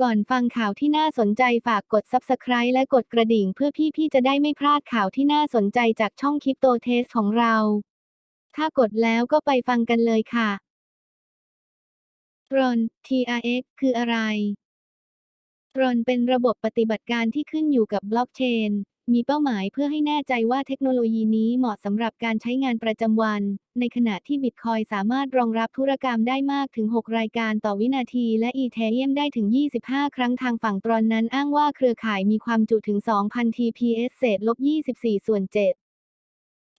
ก่อนฟังข่าวที่น่าสนใจฝากกด Subscribe และกดกระดิ่งเพื่อพี่ๆจะได้ไม่พลาดข่าวที่น่าสนใจจากช่องคริปโตเทสของเรา ถ้ากดแล้วก็ไปฟังกันเลยค่ะตรอน TRX คืออะไรตรอนเป็นระบบปฏิบัติการที่ขึ้นอยู่กับบล็อกเชน มีเป้าหมายเพื่อให้แน่ใจว่าเทคโนโลยีนี้เหมาะสำหรับการใช้งานประจำวัน ในขณะที่บิตคอยสามารถรองรับธุรกรรมได้มากถึง 6 รายการต่อวินาที และอีเทเรียมได้ถึง 25 ครั้งทางฝั่งตรอนนั้นอ้างว่าเครือข่ายมีความจุถึง 2,000 TPS เศษลบ 24 ส่วน 7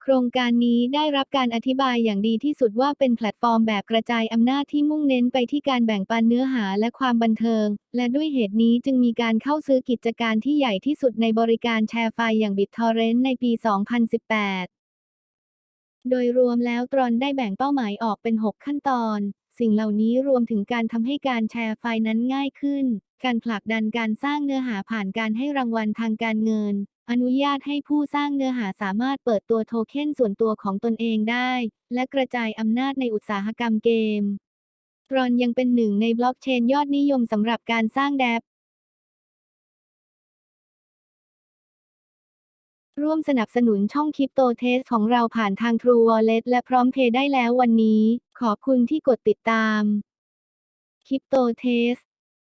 โครงการนี้ได้รับการอธิบายอย่างดีที่สุดว่าเป็นแพลตฟอร์มแบบกระจายอำนาจที่มุ่งเน้นไปที่การแบ่งปันเนื้อหาและความบันเทิง และด้วยเหตุนี้จึงมีการเข้าซื้อกิจการที่ใหญ่ที่สุดในบริการแชร์ไฟล์อย่าง BitTorrent ในปี 2018 โดยรวมแล้วตรอนได้แบ่งเป้าหมายออกเป็น 6 ขั้นตอน สิ่งเหล่านี้รวมถึงการทำให้การแชร์ไฟล์นั้นง่ายขึ้น การผลักดันการสร้างเนื้อหาผ่านการให้รางวัลทางการเงิน อนุญาตให้ผู้สร้างเนื้อหาสามารถเปิดตัวโทเค็นส่วนตัวของตนเองได้ และกระจายอำนาจในอุตสาหกรรมเกมตรอนยังเป็นหนึ่งในบล็อกเชนยอดนิยมสำหรับการสร้างแดปร่วมสนับสนุนช่องคริปโตเทสของเราผ่านทาง True Wallet และพร้อมเพย์ได้แล้ววันนี้ ขอบคุณที่กดติดตาม คริปโตเทส